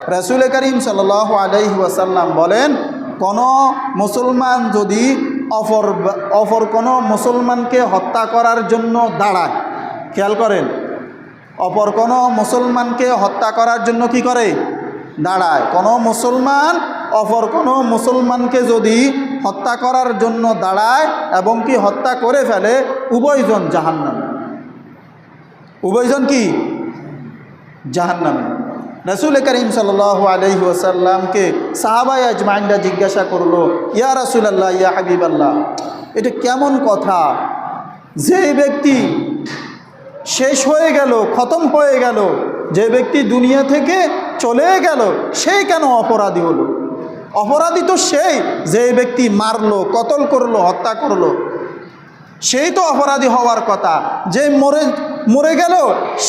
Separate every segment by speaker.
Speaker 1: রসুল করিম সাল আলহি ওয়াসাল্লাম বলেন, কোনো মুসলমান যদি অপর অপর কোনো মুসলমানকে হত্যা করার জন্য দাঁড়ায়, খেয়াল করেন, অপর কোনো মুসলমানকে হত্যা করার জন্য কি করে? দাঁড়ায়। কোনো মুসলমান অপর কোনো মুসলমানকে যদি হত্যা করার জন্য দাঁড়ায় এবং কি হত্যা করে ফেলে, উভয়জন জাহান্নামে। উভয়জন কি? জাহান্নামে। রসুল করিম সাল আলহি ওসাল্লামকে সাহাবাই আজমাইনরা জিজ্ঞাসা করল, ইয়া রসুল আল্লাহ ইয়া হাবিব আল্লাহ এটা কেমন কথা? যে ব্যক্তি শেষ হয়ে গেল, খতম হয়ে গেল, যে ব্যক্তি দুনিয়া থেকে চলে গেল সেই কেন অপরাধী হলো? অপরাধী তো সেই, যে ব্যক্তি মারলো, কতল করল, হত্যা করল। সেই তো অপরাধী হওয়ার কথা। যে মরে মরে গেল,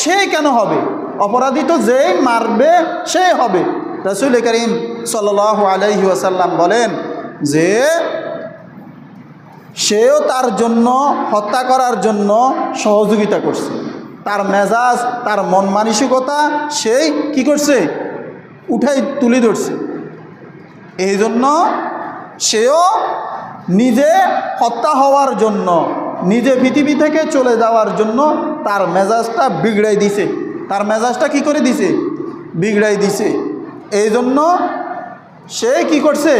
Speaker 1: সে কেন হবে? অপরাধী তো যে মারবে সে হবে। রসুল করিম সাল আলহি আসাল্লাম বলেন যে, সেও তার জন্য হত্যা করার জন্য সহযোগিতা করছে। তার মেজাজ, তার মন মানসিকতা, সেই কি করছে? উঠাই তুলে ধরছে। এই জন্য সেও নিজে হত্যা হওয়ার জন্য, নিজে পৃথিবী থেকে চলে যাওয়ার জন্য তার মেজাজটা বিগড়াই দিছে। তার মেজাজটা কি করে দিছে? বিগড়াই দিছে। এই জন্য সে কি করছে?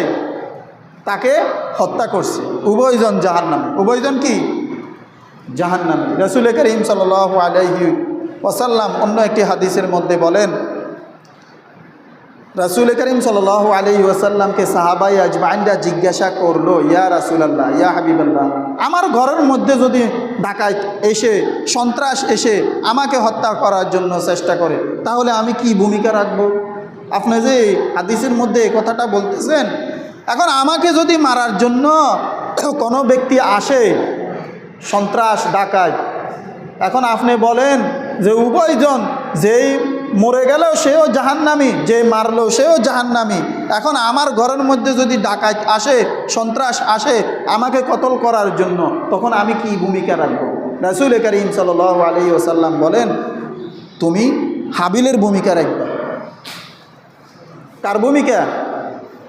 Speaker 1: তাকে হত্যা করছে। উভয়জন জাহান নামে উভয়জন কি? জাহান নামে রসুল করিম সাল আলহি ওসাল্লাম অন্য একটি হাদিসের মধ্যে বলেন, রাসুল করিম সাল আলী ওসাল্লামকে সাহাবাই আজমাইনরা জিজ্ঞাসা করল, ইয়া রাসুলাল্লাহ, ইয়া হাবিবাল্লাহ, আমার ঘরের মধ্যে যদি ডাকাত এসে, সন্ত্রাস এসে আমাকে হত্যা করার জন্য চেষ্টা করে। তাহলে আমি কি ভূমিকা রাখব? আপনি যে হাদিসের মধ্যে কথাটা বলতেছেন, এখন আমাকে যদি মারার জন্য কোনো ব্যক্তি আসে, সন্ত্রাস ডাকায় এখন আপনি বলেন যে উভয়জন যেই মরে গেলেও সেও জাহান্নামি, যে মারলো সেও জাহান্নামি। এখন আমার ঘরের মধ্যে যদি ডাকাত আসে, সন্ত্রাস আসে, আমাকে কতল করার জন্য, তখন আমি কি ভূমিকা রাখব? রাসুল করিম সাল আলী ওসাল্লাম বলেন, তুমি হাবিলের ভূমিকা রাখবে। কার ভূমিকা?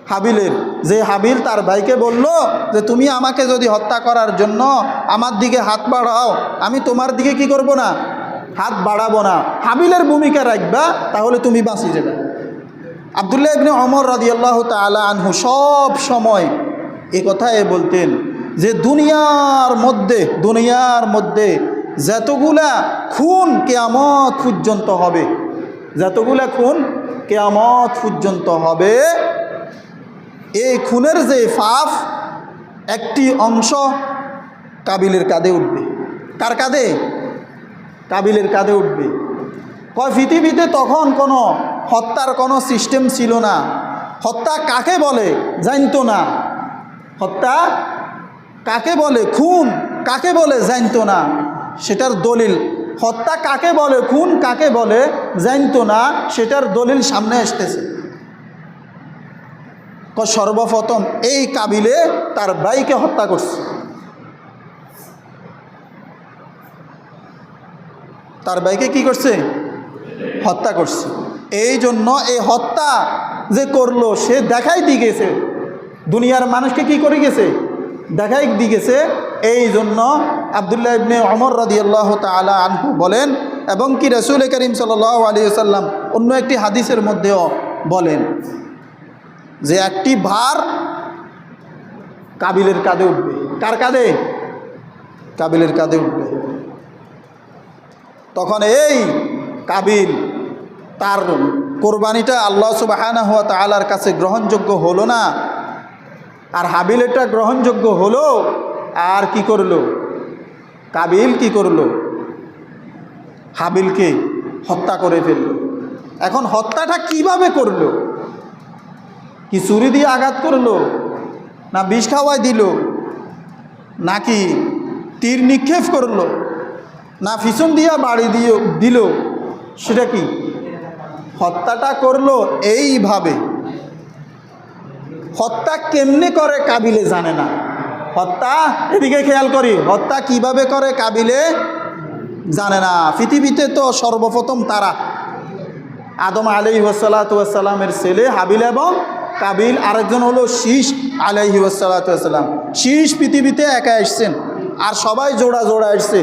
Speaker 1: হাবিলের। যে হাবিল তার ভাইকে বলল যে, তুমি আমাকে যদি হত্যা করার জন্য আমার দিকে হাত বাড়াও, আমি তোমার দিকে কি করব না? হাত বাড়াবো না, হাবিলের ভূমিকা রাখবা, তাহলে তুমি বাঁচি যাবে। আবদুল্লাহ ইবনে অমর রাদিয়াল্লাহ তালা আনহু সব সময় এ কথাই বলতেন যে, দুনিয়ার মধ্যে দুনিয়ার মধ্যে যতগুলা খুন কেয়ামত পর্যন্ত হবে, যতগুলা খুন কেয়ামত পর্যন্ত হবে, এই খুনের যে ফাফ, একটি অংশ কাবিলের কাঁধে উঠবে। কার কাঁধে? কাবিলের কাঁধে উঠবে। কয়, পৃথিবীতে তখন কোনো হত্যার কোনো সিস্টেম ছিল না। হত্যা কাকে বলে জানতো না। হত্যা কাকে বলে, খুন কাকে বলে জানতো না। সেটার দলিল। হত্যা কাকে বলে, খুন কাকে বলে জানতো না, সেটার দলিল সামনে আসতেছে। সর্বপ্রথম এই কাবিলে তার ভাইকে হত্যা করছে। তার ভাইকে কি করছে? হত্যা করছে। এই জন্য এই হত্যা যে করল, সে দেখাই দিয়ে গেছে। দুনিয়ার মানুষকে কি করে গেছে? দেখাই দিয়ে গেছে। এই জন্য আবদুল্লাহ ইবনে অমর রদি আল্লাহ তালা আনহু বলেন এবং কি রসুল করিম সাল আলী সাল্লাম অন্য একটি হাদিসের মধ্যেও বলেন যে একটি ভার কাবিলের কাঁধে উঠবে। কার কাঁধে? কাবিলের কাঁধে উঠবে। তখন এই কাবিল তার কোরবানিটা আল্লাহ সুবাহানা হওয়া তালার কাছে গ্রহণযোগ্য হলো না। আর হাবিলেরটা গ্রহণযোগ্য হলো, আর কি করল? কাবিল কি করল? হাবিলকে হত্যা করে ফেলল। এখন হত্যাটা কীভাবে করল? কি চুরি দিয়ে আঘাত করল? না বিষ খাওয়াই দিল? নাকি তীর নিক্ষেপ করল? না পিছন দিয়া বাড়ি দিয়ে দিল। সেটা কি? হত্যাটা করল এইভাবে। হত্যা কেমনে করে কাবিলে জানে না। হত্যা, এদিকে খেয়াল করি, হত্যা কীভাবে করে কাবিলে জানে না। পৃথিবীতে তো সর্বপ্রথম তারা। আদম আলি ওসালাতামের ছেলে হাবিল এবং কাবিল, আরেকজন হলো শীষ আলাইহি ওসালাতাম শীষ পৃথিবীতে একা এসছেন, আর সবাই জোড়া জোড়া এসছে।